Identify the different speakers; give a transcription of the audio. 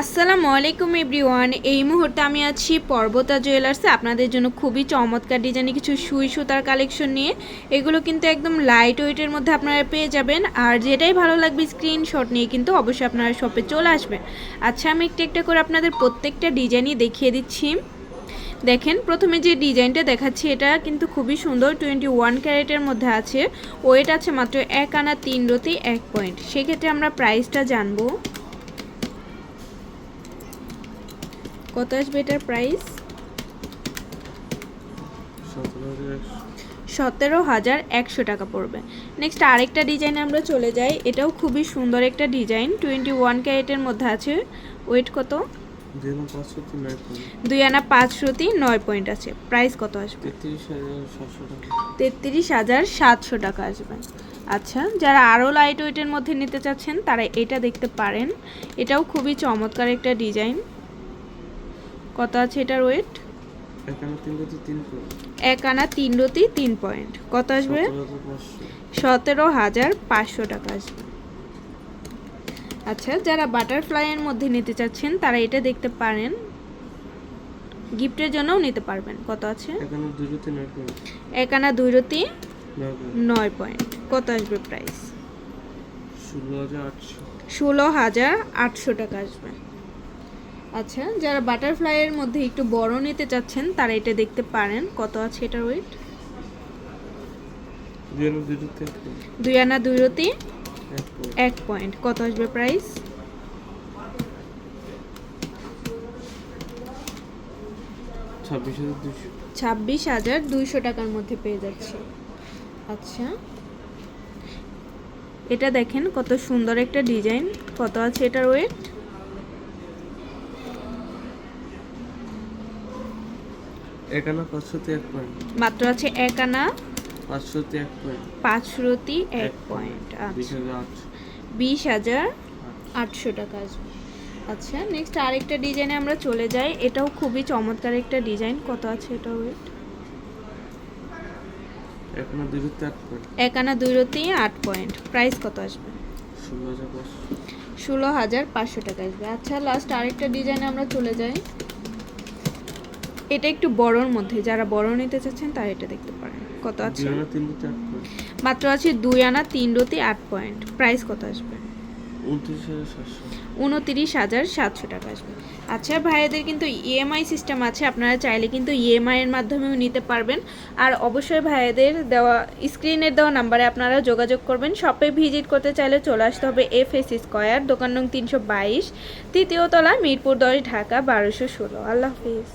Speaker 1: আসসালামু আলাইকুম এভরিওয়ান। এই মুহূর্তে আমি আছি পর্বতা জুয়েলার্সে আপনাদের জন্য খুবই চমৎকার ডিজাইনের কিছু সুই সুতার কালেকশন নিয়ে। এগুলো কিন্তু একদম লাইট ওয়েটের মধ্যে আপনারা পেয়ে যাবেন। আর যেটাই ভালো লাগবে স্ক্রিনশট নিয়ে কিন্তু অবশ্যই আপনারা শপে চলে আসবেন। আচ্ছা আমি একটা একটা করে আপনাদের প্রত্যেকটা ডিজাইনই দেখিয়ে দিচ্ছি। দেখেন, প্রথমে যে ডিজাইনটা দেখাচ্ছি, এটা কিন্তু খুবই সুন্দর টোয়েন্টি ওয়ান ক্যারেটের মধ্যে আছে। ওয়েট আছে মাত্র এক আনা তিন রতি এক পয়েন্ট সেক্ষেত্রে আমরা প্রাইসটা জানব। কত আসবে এটার প্রাইস সতেরো হাজার একশো টাকা পড়বে। নেক্সট আরেকটা ডিজাইন আমরা চলে যাই। এটাও খুবই সুন্দর একটা ডিজাইন টোয়েন্টি ওয়ান ক্যারেটের মধ্যে আছে। ওয়েট কত? দুই আনা পাঁচ রতি নয় পয়েন্ট আছে। প্রাইস কত আসবে? তেত্রিশ হাজার সাতশো টাকা আসবে। আচ্ছা যারা আরও লাইট ওয়েটের মধ্যে নিতে চাচ্ছেন, তারা এটা দেখতে পারেন। এটাও খুবই চমৎকার একটা ডিজাইন কত আছে এটার ওয়েট এক আনা তিন রতি তিন পয়েন্ট কত আসবে? সতেরো হাজার পাঁচশো টাকা আসবে। আচ্ছা যারা বাটারফ্লাইয়ের মধ্যে নিতে চাচ্ছেন তারা এটা দেখতে পারেন। গিফটের জন্যও নিতে পারবেন। কত আছে? এক আনা দুই রতি নয় পয়েন্ট কত আসবে প্রাইস ষোলো হাজার আটশো টাকা আসবে। আচ্ছা যারা বাটারফ্লাইয়ের মধ্যে একটু বড় নিতে চাচ্ছেন তারা এটা দেখতে পারেন। কত আছে এটার ওয়েট দুই আনা দুই রতি এক পয়েন্ট কত আসবে প্রাইস ছাব্বিশ হাজার দুইশো। টাকার মধ্যে পেয়ে যাচ্ছি। আচ্ছা। এটা দেখেন কত সুন্দর একটা ডিজাইন। কত আছে এটার ওয়েট
Speaker 2: একানা পাঁচশোতে এক পয়েন্ট
Speaker 1: মাত্র আছে এক আনা
Speaker 2: পাঁচশোতে এক পয়েন্ট
Speaker 1: পাঁচ এক পয়েন্ট
Speaker 2: বিশ
Speaker 1: আচ্ছা।
Speaker 2: হাজার আটশো।
Speaker 1: বিশ হাজার আটশো টাকা আসবে। আচ্ছা নেক্সট আরেকটা ডিজাইনে আমরা চলে যাই। এটাও খুবই চমৎকার একটা ডিজাইন কত আছে এটা ওয়েট
Speaker 2: এক
Speaker 1: এক আনা দুই রতি আট পয়েন্ট প্রাইস কত আসবে?
Speaker 2: ষোলো হাজার পাঁচশো।
Speaker 1: ষোলো হাজার পাঁচশো টাকা আসবে। আচ্ছা লাস্ট আরেকটা ডিজাইনে আমরা চলে যাই। এটা একটু বড়র মধ্যে যারা বড় নিতে চাচ্ছেন তারা এটা দেখতে পারেন। কত আছে? মাত্র আছে দুই আনা তিন রতি আট পয়েন্ট প্রাইস কত আসবে?
Speaker 2: উনত্রিশ হাজার সাতশো।
Speaker 1: উনতিরিশ হাজার সাতশো টাকা আসবে। আচ্ছা ভাইয়াদের কিন্তু ইএমআই সিস্টেম আছে আপনারা চাইলে কিন্তু ইএমআই এর মাধ্যমেও নিতে পারবেন। আর অবশ্যই ভাইয়াদের দেওয়া স্ক্রিনের দেওয়া নাম্বারে আপনারা যোগাযোগ করবেন। শপে ভিজিট করতে চাইলে চলে আসতে হবে এফ এস স্কোয়ার দোকান নং তিনশো বাইশ তৃতীয় তলা মিরপুর দশ ঢাকা বারোশো ষোলো। আল্লাহ হাফিজ।